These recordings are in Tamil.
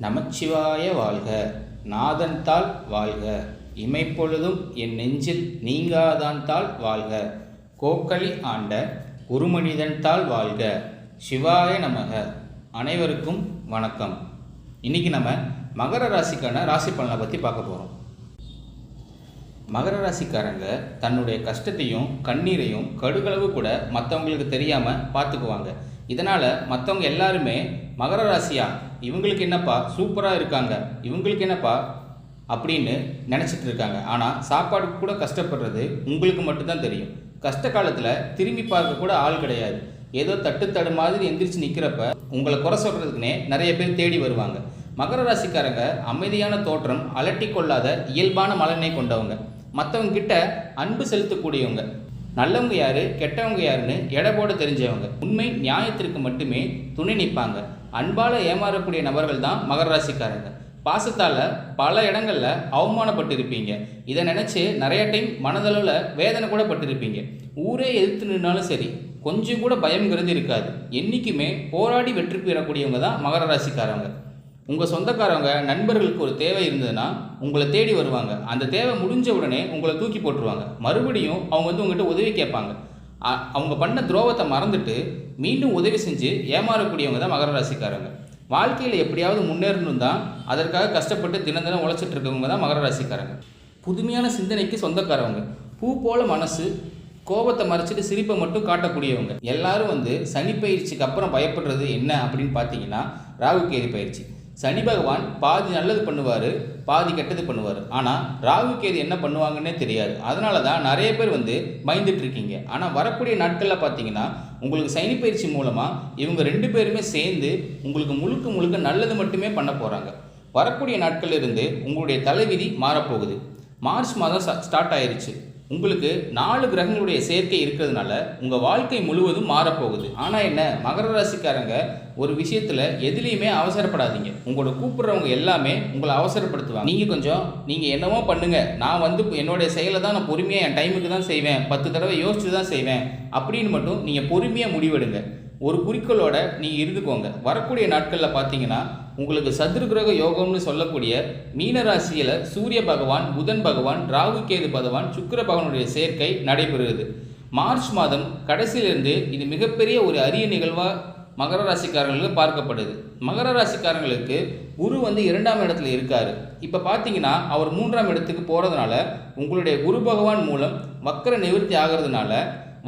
நமச்சிவாய வாழ்க. நாதன் தாள் வாழ்க. இமைப்பொழுதும் என் நெஞ்சில் நீங்காதான் தாள் வாழ்க. கோக்களி ஆண்ட குருமனிதன்தாள் வாழ்க. சிவாய நமக. அனைவருக்கும் வணக்கம். இன்னைக்கு நம்ம மகர ராசிக்கான ராசி பலனை பற்றி பார்க்க போகிறோம் மகர ராசிக்காரங்க தன்னுடைய கஷ்டத்தையும் கண்ணீரையும் கடுகளவு கூட மற்றவங்களுக்கு தெரியாமல் பார்த்துக்குவாங்க. இதனால் மற்றவங்க எல்லாருமே மகர ராசியா? இவங்களுக்கு என்னப்பா சூப்பராக இருக்காங்க. இவங்களுக்கு என்னப்பா அப்படின்னு நினச்சிட்டு இருக்காங்க. ஆனால் சாப்பாடு கூட கஷ்டப்படுறது உங்களுக்கு மட்டும்தான் தெரியும். கஷ்ட காலத்தில் திரும்பி பார்க்க கூட ஆள் கிடையாது. ஏதோ தட்டு தடு மாதிரி எந்திரிச்சு நிற்கிறப்ப உங்களை குறை சொல்கிறதுக்குனே நிறைய பேர் தேடி வருவாங்க. மகர ராசிக்காரங்க அமைதியான தோற்றம் அலட்டி கொள்ளாத இயல்பான மலனை கொண்டவங்க. மற்றவங்க கிட்ட அன்பு செலுத்தக்கூடியவங்க. நல்லவங்க யாரு கெட்டவங்க யாருன்னு எடை போட தெரிஞ்சவங்க. உண்மை நியாயத்திற்கு மட்டுமே துணை நிற்பாங்க. அன்பால் ஏமாறக்கூடிய நபர்கள் தான் மகர ராசிக்காரங்க. பாசத்தால் பல இடங்களில் அவமானப்பட்டிருப்பீங்க. இதை நினச்சி நிறைய டைம் மனதளவில் வேதனை கூட பட்டிருப்பீங்க. ஊரே எதிர்த்து நின்னாலும் சரி கொஞ்சம் கூட பயம்ங்கிறது இருக்காது. என்றைக்குமே போராடி வெற்றி பெறக்கூடியவங்க தான் மகர ராசிக்காரங்க. உங்கள் சொந்தக்காரவங்க நண்பர்களுக்கு ஒரு தேவை இருந்ததுன்னா உங்களை தேடி வருவாங்க. அந்த தேவை முடிஞ்ச உடனே உங்களை தூக்கி போட்டுருவாங்க. மறுபடியும் அவங்க வந்து உங்கள்கிட்ட உதவி கேட்பாங்க. அவங்க பண்ண துரோகத்தை மறந்துட்டு மீண்டும் உதவி செஞ்சு ஏமாறக்கூடியவங்க தான் மகர ராசிக்காரங்க. வாழ்க்கையில் எப்படியாவது முன்னேறணும் தான் அதற்காக கஷ்டப்பட்டு தினம் தினம் உழைச்சிட்டு இருக்கவங்க தான் மகர ராசிக்காரங்க. புதுமையான சிந்தனைக்கு சொந்தக்காரவங்க. பூ போல மனசு கோபத்தை மறைச்சிட்டு சிரிப்பை மட்டும் காட்டக்கூடியவங்க. எல்லாரும் வந்து சனி பயிற்சிக்கு அப்புறம் பயப்படுறது என்ன அப்படின்னு பார்த்தீங்கன்னா ராகு கேது பயிற்சி. சனி பகவான் பாதி நல்லது பண்ணுவார் பாதி கெட்டது பண்ணுவார். ஆனால் ராகு கேது என்ன பண்ணுவாங்கன்னே தெரியாது. அதனால தான் நிறைய பேர் வந்து பயந்துட்டு இருக்கீங்க ஆனால் வரக்கூடிய நாட்களில் பார்த்தீங்கன்னா உங்களுக்கு சைனி பயிற்சி மூலமாக இவங்க ரெண்டு பேருமே சேர்ந்து உங்களுக்கு முழுக்க முழுக்க நல்லது மட்டுமே பண்ண போகிறாங்க வரக்கூடிய நாட்கள்ல இருந்து உங்களுடைய தலைவிதி மாறப்போகுது. மார்ச் மாதம் ஸ்டார்ட் ஆயிடுச்சு உங்களுக்கு நாலு கிரகங்களுடைய சேர்க்கை இருக்கிறதுனால உங்கள் வாழ்க்கை முழுவதும் மாறப்போகுது. ஆனால் என்ன? மகர ராசிக்காரங்க ஒரு விஷயத்தில் எதுலேயுமே அவசரப்படாதீங்க. உங்களோட கூப்பிட்றவங்க எல்லாமே உங்களை அவசரப்படுத்துவாங்க. நீங்கள் கொஞ்சம் நீங்கள் என்னவோ பண்ணுங்க. நான் வந்து என்னுடைய செயலை தான் நான் பொறுமையாக என் டைமுக்கு தான் செய்வேன். பத்து தடவை யோசிச்சு தான் செய்வேன். அப்படின்னு மட்டும் நீங்கள் பொறுமையாக முடிவெடுங்க. ஒரு குறிக்கோளோட நீங்கள் இருந்துக்கோங்க. வரக்கூடிய நாட்களில் பார்த்தீங்கன்னா உங்களுக்கு சதுர்கிரக யோகம்னு சொல்லக்கூடிய மீனராசியில் சூரிய பகவான் புதன் பகவான் ராகு கேது பகவான் சுக்கர பகவானுடைய சேர்க்கை நடைபெறுகிறது. மார்ச் மாதம் கடைசியிலிருந்து இது மிகப்பெரிய ஒரு அரிய நிகழ்வாக மகர ராசிக்காரங்களுக்கு பார்க்கப்படுது. மகர ராசிக்காரங்களுக்கு குரு வந்து இரண்டாம் இடத்துல இருக்கார். இப்போ பார்த்தீங்கன்னா அவர் மூன்றாம் இடத்துக்கு போகிறதுனால உங்களுடைய குரு பகவான் மூலம் வக்கர நிவர்த்தி ஆகிறதுனால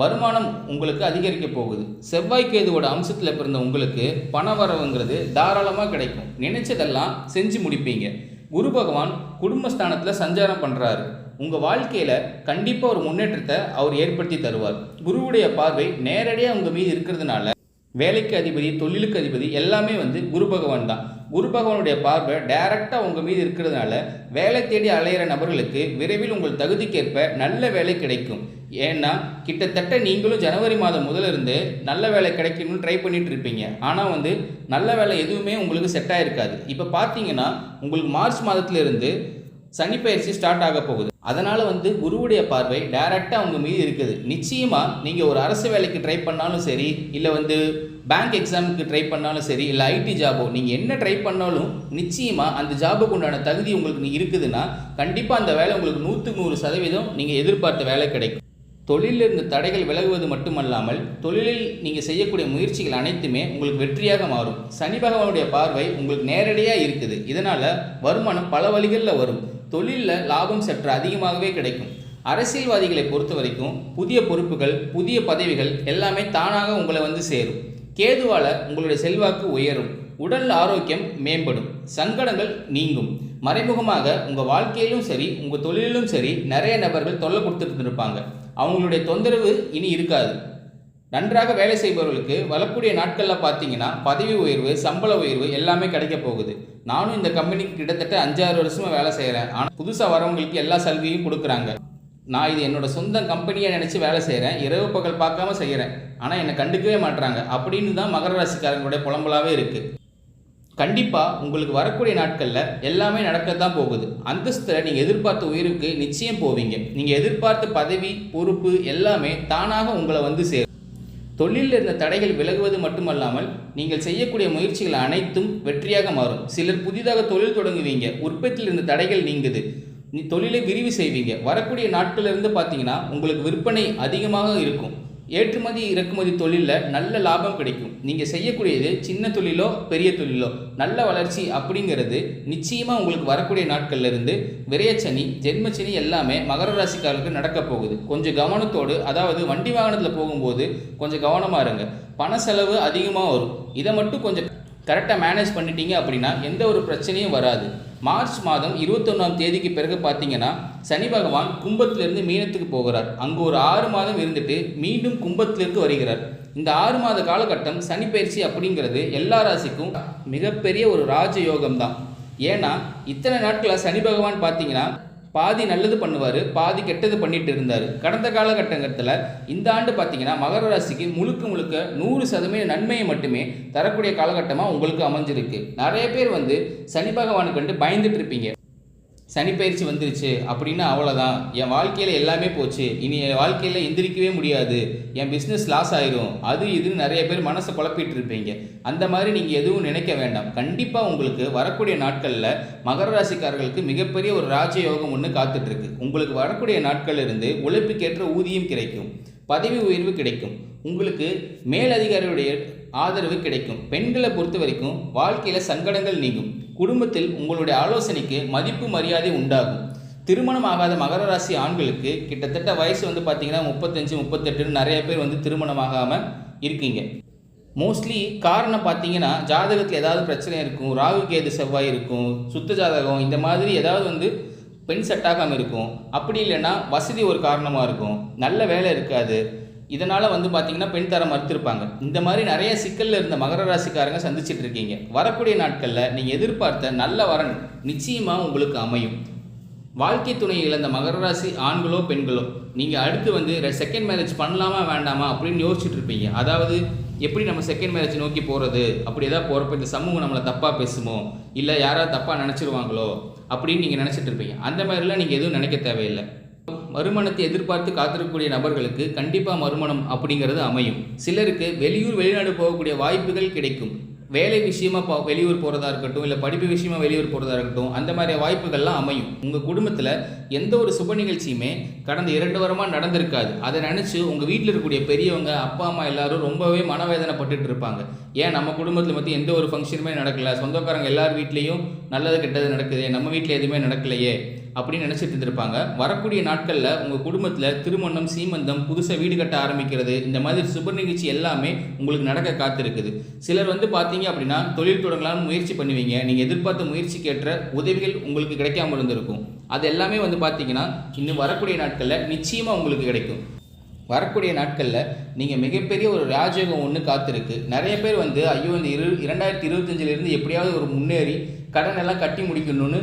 வருமானம் உங்களுக்கு அதிகரிக்க போகுது. செவ்வாய் கேதுவோட அம்சத்தில் பிறந்த உங்களுக்கு பண வரவுங்கிறது தாராளமாக கிடைக்கும். நினைச்சதெல்லாம் செஞ்சு முடிப்பீங்க. குரு பகவான் குடும்பஸ்தானத்தில் சஞ்சாரம் பண்ணுறாரு உங்கள் வாழ்க்கையில் கண்டிப்பாக ஒரு முன்னேற்றத்தை அவர் ஏற்படுத்தி தருவார். குருவுடைய பார்வை நேரடியாக உங்கள் மீது இருக்கிறதுனால வேலைக்கு அதிபதி தொழிலுக்கு அதிபதி எல்லாமே வந்து குரு பகவான் தான். குரு பகவானுடைய பார்வை டைரக்டாக உங்கள் மீது இருக்கிறதுனால வேலை தேடி அலையிற நபர்களுக்கு விரைவில் உங்கள் தகுதிக்கேற்ப நல்ல வேலை கிடைக்கும். ஏன்னா கிட்டத்தட்ட நீங்களும் ஜனவரி மாதம் முதலிருந்து நல்ல வேலை கிடைக்கணும்னு ட்ரை பண்ணிட்டு இருப்பீங்க. ஆனால் வந்து நல்ல வேலை எதுவுமே உங்களுக்கு செட் ஆகிருக்காது இப்போ பார்த்தீங்கன்னா உங்களுக்கு மார்ச் மாதத்துலேருந்து சனி பயிற்சி ஸ்டார்ட் ஆக போகுது. அதனால் வந்து குருவுடைய பார்வை டைரெக்டாக அவங்க மீது இருக்குது. நிச்சயமாக நீங்கள் ஒரு அரசு வேலைக்கு ட்ரை பண்ணாலும் சரி இல்லை வந்து பேங்க் எக்ஸாமுக்கு ட்ரை பண்ணாலும் சரி இல்லை ஐடி ஜாபோ நீங்கள் என்ன ட்ரை பண்ணாலும் நிச்சயமாக அந்த ஜாபுக்கு உண்டான தகுதி உங்களுக்கு இருக்குதுன்னா கண்டிப்பாக அந்த வேலை உங்களுக்கு நூற்றுக்கு நூறு சதவீதம் நீங்கள் எதிர்பார்த்த வேலை கிடைக்கும். தொழிலில் இருந்த தடைகள் விலகுவது மட்டுமல்லாமல் தொழிலில் நீங்கள் செய்யக்கூடிய முயற்சிகள் அனைத்துமே உங்களுக்கு வெற்றியாக மாறும். சனி பகவானுடைய பார்வை உங்களுக்கு நேரடியாக இருக்குது. இதனால் வருமானம் பல வழிகளில் வரும். தொழிலில் லாபம் சற்று அதிகமாகவே கிடைக்கும். அரசியல்வாதிகளை பொறுத்த வரைக்கும் புதிய பொறுப்புகள் புதிய பதவிகள் எல்லாமே தானாக உங்களை வந்து சேரும். கேதுவால உங்களுடைய செல்வாக்கு உயரும். உடல் ஆரோக்கியம் மேம்படும். சங்கடங்கள் நீங்கும். மறைமுகமாக உங்கள் வாழ்க்கையிலும் சரி உங்கள் தொழிலிலும் சரி நிறைய நபர்கள் தொல்லை கொடுத்துட்டு இருப்பாங்க அவங்களுடைய தொந்தரவு இனி இருக்காது. நன்றாக வேலை செய்பவர்களுக்கு வரக்கூடிய நாட்களில் பார்த்தீங்கன்னா பதவி உயர்வு சம்பள உயர்வு எல்லாமே கிடைக்க போகுது. நானும் இந்த கம்பெனிக்கு கிட்டத்தட்ட அஞ்சாறு வருஷமாக வேலை செய்கிறேன் ஆனால் புதுசாக வரவங்களுக்கு எல்லா சலுகையும் கொடுக்குறாங்க. நான் இது என்னோட சொந்த கம்பெனியை நினச்சி வேலை செய்கிறேன் இரவு பகல் பார்க்காம செய்கிறேன் ஆனால் என்னை கண்டுக்கவே மாட்றாங்க. அப்படின்னு தான் மகர ராசிக்காரங்களுடைய புலம்பலாகவே இருக்குது கண்டிப்பாக உங்களுக்கு வரக்கூடிய நாட்களில் எல்லாமே நடக்க தான் போகுது. அந்தஸ்தில் நீங்கள் எதிர்பார்த்த உயிருக்கு நிச்சயம் போவீங்க. நீங்கள் எதிர்பார்த்த பதவி பொறுப்பு எல்லாமே தானாக உங்களை வந்து சேரும். தொழிலில் இருந்த தடைகள் விலகுவது மட்டுமல்லாமல் நீங்கள் செய்யக்கூடிய முயற்சிகள் அனைத்தும் வெற்றியாக மாறும். சிலர் புதிதாக தொழில் தொடங்குவீங்க. உற்பத்தியில் இருந்த தடைகள் நீங்குது. நீ தொழிலை விரிவு செய்வீங்க. வரக்கூடிய நாட்களிலிருந்து பார்த்தீங்கன்னா உங்களுக்கு விற்பனை அதிகமாக இருக்கும். ஏற்றுமதி இறக்குமதி தொழிலில் நல்ல லாபம் கிடைக்கும். நீங்கள் செய்யக்கூடியது சின்ன தொழிலோ பெரிய தொழிலோ நல்ல வளர்ச்சி அப்படிங்கிறது நிச்சயமாக உங்களுக்கு வரக்கூடிய நாட்கள்லேருந்து விரையச்சனி விரயச்சனி ஜென்மச்சனி எல்லாமே மகர ராசிக்காரர்களுக்கு நடக்க போகுது. கொஞ்சம் கவனத்தோடு அதாவது வண்டி வாகனத்தில் போகும்போது கொஞ்சம் கவனமாக இருங்க. பண செலவு அதிகமாக வரும். இதை மட்டும் கொஞ்சம் கரெக்டாக மேனேஜ் பண்ணிட்டீங்க அப்படின்னா எந்த ஒரு பிரச்சனையும் வராது. மார்ச் மாதம் இருபத்தொன்னாம் தேதிக்கு பிறகு பார்த்தீங்கன்னா சனி பகவான் கும்பத்திலிருந்து மீனத்துக்கு போகிறார். அங்கு ஒரு ஆறு மாதம் இருந்துட்டு மீண்டும் கும்பத்திலிருந்து வருகிறார். இந்த ஆறு மாத காலகட்டம் சனி பயிற்சி அப்படிங்கிறது எல்லா ராசிக்கும் மிகப்பெரிய ஒரு ராஜயோகம் தான் ஏன்னா இத்தனை நாட்களாக சனி பகவான் பார்த்தீங்கன்னா பாதி நல்லது பண்ணுவார் பாதி கெட்டது பண்ணிட்டு இருந்தார். கடந்த காலகட்டத்தில் இந்த ஆண்டு பார்த்தீங்கன்னா மகர ராசிக்கு முழுக்க முழுக்க நூறு சதவீத நன்மையை மட்டுமே தரக்கூடிய காலகட்டமாக உங்களுக்கு அமைஞ்சிருக்கு. நிறைய பேர் வந்து சனி பகவானுக்கு கண்டு பயந்துட்டு இருப்பீங்க. சனி பயிற்சி வந்துருச்சு அப்படின்னா அவ்வளோதான் என் வாழ்க்கையில் எல்லாமே போச்சு. இனி என் வாழ்க்கையில் எந்திரிக்கவே முடியாது. என் பிஸ்னஸ் லாஸ் ஆயிரும். அது இதுன்னு நிறைய பேர் மனசை குழப்பிட்டு இருப்பீங்க. அந்த மாதிரி நீங்கள் எதுவும் நினைக்க வேண்டாம். கண்டிப்பாக உங்களுக்கு வரக்கூடிய நாட்களில் மகர ராசிக்காரர்களுக்கு மிகப்பெரிய ஒரு ராஜயோகம் ஒன்று காத்துட்ருக்கு. உங்களுக்கு வரக்கூடிய நாட்கள் இருந்து உழைப்புக்கேற்ற ஊதியம் கிடைக்கும். பதவி உயர்வு கிடைக்கும். உங்களுக்கு மேலதிகாரியுடைய ஆதரவு கிடைக்கும். பெண்களை பொறுத்த வரைக்கும் வாழ்க்கையில் சங்கடங்கள் நீங்கும். குடும்பத்தில் உங்களுடைய ஆலோசனைக்கு மதிப்பு மரியாதை உண்டாகும். திருமணம் ஆகாத மகர ராசி ஆண்களுக்கு கிட்டத்தட்ட வயசு வந்து பார்த்தீங்கன்னா முப்பத்தஞ்சு முப்பத்தெட்டுன்னு நிறைய பேர் வந்து திருமணம் ஆகாமல் இருக்கீங்க. மோஸ்ட்லி காரணம் பார்த்தீங்கன்னா ஜாதகத்தில் ஏதாவது பிரச்சனை இருக்கும் ராகு கேது செவ்வாய் இருக்கும் சுத்த ஜாதகம் இந்த மாதிரி ஏதாவது வந்து பெண் செட் ஆகாமல் இருக்கும். அப்படி இல்லைன்னா வசதி ஒரு காரணமாக இருக்கும். நல்ல வேலை இருக்காது. இதனால் வந்து பார்த்தீங்கன்னா பெண் தர மறுத்திருப்பாங்க. இந்த மாதிரி நிறைய சிக்கலில் இருந்த மகர ராசிக்காரங்க சந்திச்சுட்டு இருக்கீங்க. வரக்கூடிய நாட்களில் நீங்கள் எதிர்பார்த்த நல்ல வரன் நிச்சயமாக உங்களுக்கு அமையும். வாழ்க்கை துணை இழந்த மகர ராசி ஆண்களோ பெண்களோ நீங்கள் அடுத்து வந்து செகண்ட் மேரேஜ் பண்ணலாமா வேண்டாமா அப்படின்னு யோசிச்சுட்டு இருப்பீங்க. அதாவது எப்படி நம்ம செகண்ட் மேரேஜ் நோக்கி போகிறது அப்படி ஏதாவது போகிறப்ப இந்த சமூகம் நம்மளை தப்பாக பேசுமோ? இல்லை யாராவது தப்பாக நினச்சிருவாங்களோ? அப்படின்னு நீங்கள் நினச்சிட்டு இருப்பீங்க. அந்த மாதிரிலாம் நீங்கள் எதுவும் நினைக்க தேவையில்லை. மறுமணத்தை எதிர்பார்த்து காத்திருக்கக்கூடிய நபர்களுக்கு கண்டிப்பாக மறுமணம் அப்படிங்கிறது அமையும். சிலருக்கு வெளியூர் வெளிநாடு போகக்கூடிய வாய்ப்புகள் கிடைக்கும். வேலை விஷயமா போ வெளியூர் போகிறதா இருக்கட்டும் இல்லை படிப்பு விஷயமா வெளியூர் போகிறதா இருக்கட்டும் அந்த மாதிரி வாய்ப்புகள்லாம் அமையும். உங்கள் குடும்பத்தில் எந்த ஒரு சுப நிகழ்ச்சியுமே கடந்த இரண்டு வாரமாக நடந்திருக்காது. அதை நினச்சி உங்கள் வீட்டில் இருக்கக்கூடிய பெரியவங்க அப்பா அம்மா எல்லாரும் ரொம்பவே மனவேதனைப்பட்டுட்டு இருப்பாங்க. ஏன்? நம்ம குடும்பத்தில் மத்தி எந்த ஒரு ஃபங்க்ஷனுமே நடக்கல. சொந்தக்காரங்க எல்லார் வீட்லேயும் நல்லது கெட்டது நடக்குது. நம்ம வீட்டில் எதுவுமே நடக்கலையே. அப்படின்னு நினச்சிட்டு இருந்திருப்பாங்க. வரக்கூடிய நாட்களில் உங்கள் குடும்பத்தில் திருமணம் சீமந்தம் புதுசாக வீடு கட்ட ஆரம்பிக்கிறது இந்த மாதிரி சுப நிகழ்ச்சி எல்லாமே உங்களுக்கு நடக்க காத்திருக்குது. சிலர் வந்து பார்த்தீங்க அப்படின்னா தொழில் தொடங்கலாம்னு முயற்சி பண்ணுவீங்க. நீங்கள் எதிர்பார்த்த முயற்சிக்கேற்ற உதவிகள் உங்களுக்கு கிடைக்காம இருந்திருக்கும். அது எல்லாமே வந்து பார்த்தீங்கன்னா இன்னும் வரக்கூடிய நாட்களில் நிச்சயமாக உங்களுக்கு கிடைக்கும். வரக்கூடிய நாட்களில் நீங்கள் மிகப்பெரிய ஒரு ராஜயோகம் ஒன்று காத்திருக்கு. நிறைய பேர் வந்து ஐயோ இந்த இரு இரண்டாயிரத்தி இருபத்தஞ்சிலிருந்து எப்படியாவது ஒரு முன்னேறி கடன் எல்லாம் கட்டி முடிக்கணும்னு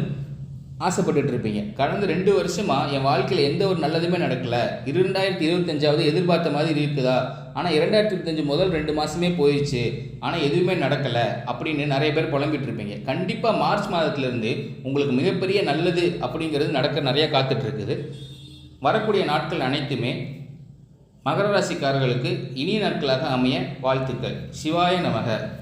ஆசைப்பட்டுட்டு இருப்பீங்க கடந்த ரெண்டு வருஷமாக என் வாழ்க்கையில் எந்த ஒரு நல்லதுமே நடக்கல. இரண்டாயிரத்தி இருபத்தஞ்சாவது எதிர்பார்த்த மாதிரி இருக்குதா? ஆனால் இரண்டாயிரத்தி இருபத்தஞ்சு முதல் ரெண்டு மாதமே போயிடுச்சு ஆனால் எதுவுமே நடக்கலை அப்படின்னு நிறைய பேர் புலம்பிட்டு இருப்பீங்க கண்டிப்பாக மார்ச் மாதத்துலேருந்து உங்களுக்கு மிகப்பெரிய நல்லது அப்படிங்கிறது நடக்க நிறைய காத்துட்டு இருக்குது வரக்கூடிய நாட்கள் அனைத்துமே மகர ராசிக்காரர்களுக்கு இனிய நாட்களாக அமைய வாழ்த்துக்கள். சிவாய நமக.